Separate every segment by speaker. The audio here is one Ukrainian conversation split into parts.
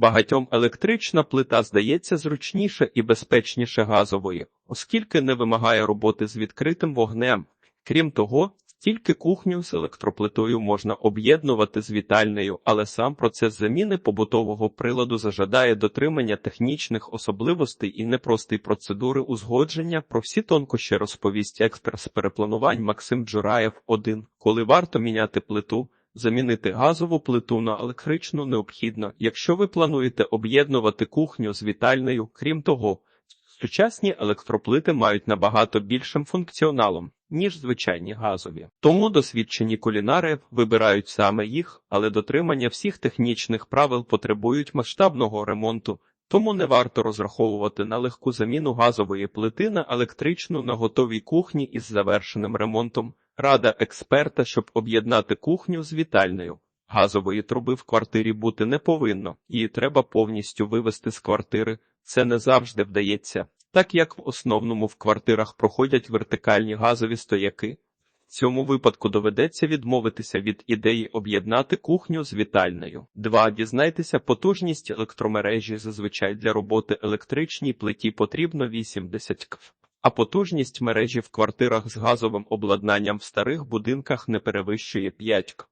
Speaker 1: Багатьом електрична плита здається зручніше і безпечніше газової, оскільки не вимагає роботи з відкритим вогнем. Крім того, тільки кухню з електроплитою можна об'єднувати з вітальнею, але сам процес заміни побутового приладу зажадає дотримання технічних особливостей і непростої процедури узгодження. Про всі тонкощі розповість експерт з перепланувань Максим Джураєв 1. Коли варто міняти плиту, замінити газову плиту на електричну необхідно, якщо ви плануєте об'єднувати кухню з вітальнею. Крім того, Сучасні електроплити мають набагато більшим функціоналом, ніж звичайні газові. Тому досвідчені кулінари вибирають саме їх, але дотримання всіх технічних правил потребують масштабного ремонту, тому не варто розраховувати на легку заміну газової плити на електричну на готовій кухні із завершеним ремонтом. Рада експерта, щоб об'єднати кухню з вітальною. Газової труби в квартирі бути не повинно, її треба повністю вивести з квартири. Це не завжди вдається, так як в основному в квартирах проходять вертикальні газові стояки. В цьому випадку доведеться відмовитися від ідеї об'єднати кухню з вітальною. 2. Дізнайтеся потужність електромережі. Зазвичай для роботи електричній плиті потрібно 80 кв. А потужність мережі в квартирах з газовим обладнанням в старих будинках не перевищує 5 кв.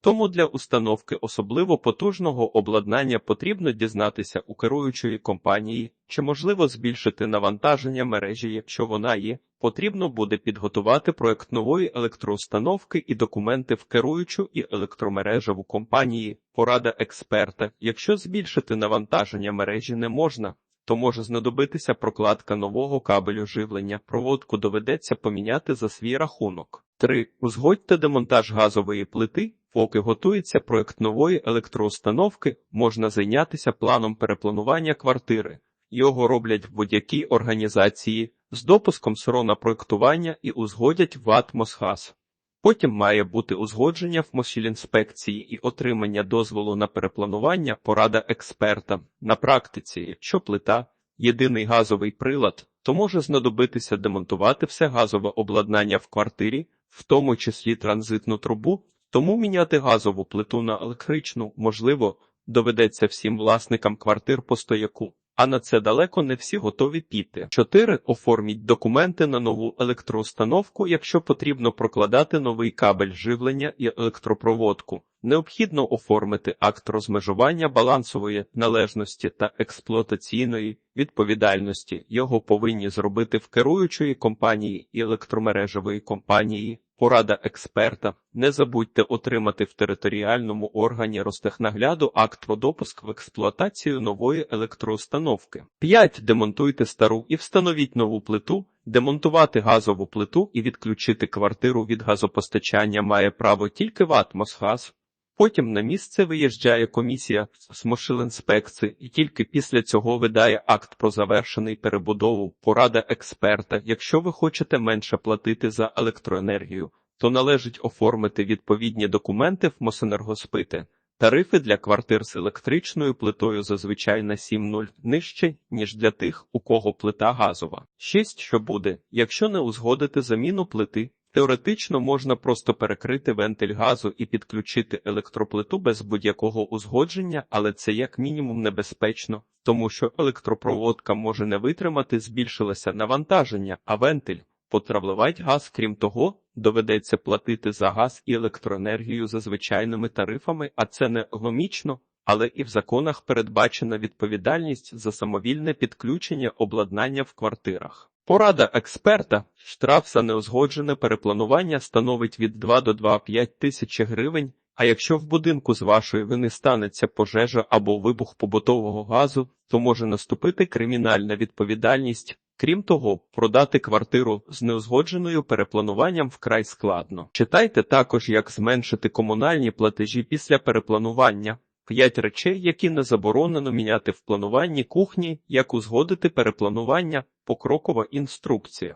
Speaker 1: Тому для установки особливо потужного обладнання потрібно дізнатися у керуючої компанії, чи можливо збільшити навантаження мережі, якщо вона є. Потрібно буде підготувати проект нової електроустановки і документи в керуючу і електромережеву компанії. Порада експерта. Якщо збільшити навантаження мережі не можна, то може знадобитися прокладка нового кабелю живлення. Проводку доведеться поміняти за свій рахунок. 3. Узгодьте демонтаж газової плити. Поки готується проект нової електроустановки, можна зайнятися планом перепланування квартири. Його роблять в будь-якій організації з допуском СРО на проектування і узгодять в Атмосгаз. Потім має бути узгодження в Мосілінспекції і отримання дозволу на перепланування порада експерта. На практиці, якщо плита єдиний газовий прилад, то може знадобитися демонтувати все газове обладнання в квартирі, в тому числі транзитну трубу, тому міняти газову плиту на електричну, можливо, доведеться всім власникам квартир по стояку. А на це далеко не всі готові піти. 4. Оформіть документи на нову електроустановку, якщо потрібно прокладати новий кабель живлення і електропроводку. Необхідно оформити акт розмежування балансової належності та експлуатаційної відповідальності. Його повинні зробити в керуючої компанії і електромережевої компанії. Порада експерта. Не забудьте отримати в територіальному органі Ростехнагляду акт про допуск в експлуатацію нової електроустановки. 5. Демонтуйте стару і встановіть нову плиту. Демонтувати газову плиту і відключити квартиру від газопостачання має право тільки в Атмосгаз. Потім на місце виїжджає комісія з Мошиленспекції і тільки після цього видає акт про завершений перебудову. Порада експерта. Якщо ви хочете менше платити за електроенергію, то належить оформити відповідні документи в Мосенергоспити. Тарифи для квартир з електричною плитою зазвичай на 7,0 нижче, ніж для тих, у кого плита газова. 6. Що буде, якщо не узгодити заміну плити? Теоретично можна просто перекрити вентиль газу і підключити електроплиту без будь-якого узгодження, але це як мінімум небезпечно, тому що електропроводка може не витримати, збільшилося навантаження, а вентиль потравливать газ. Крім того, доведеться платити за газ і електроенергію за звичайними тарифами, а це не логічно. Але і в законах передбачена відповідальність за самовільне підключення обладнання в квартирах. Порада експерта штраф за неузгоджене перепланування становить від 2 до 2,5 тисяч гривень. А якщо в будинку з вашої вини станеться пожежа або вибух побутового газу, то може наступити кримінальна відповідальність. Крім того, продати квартиру з неузгодженою переплануванням вкрай складно. Читайте також, як зменшити комунальні платежі після перепланування. П'ять речей, які не заборонено міняти в плануванні кухні, як узгодити перепланування, покрокова інструкція.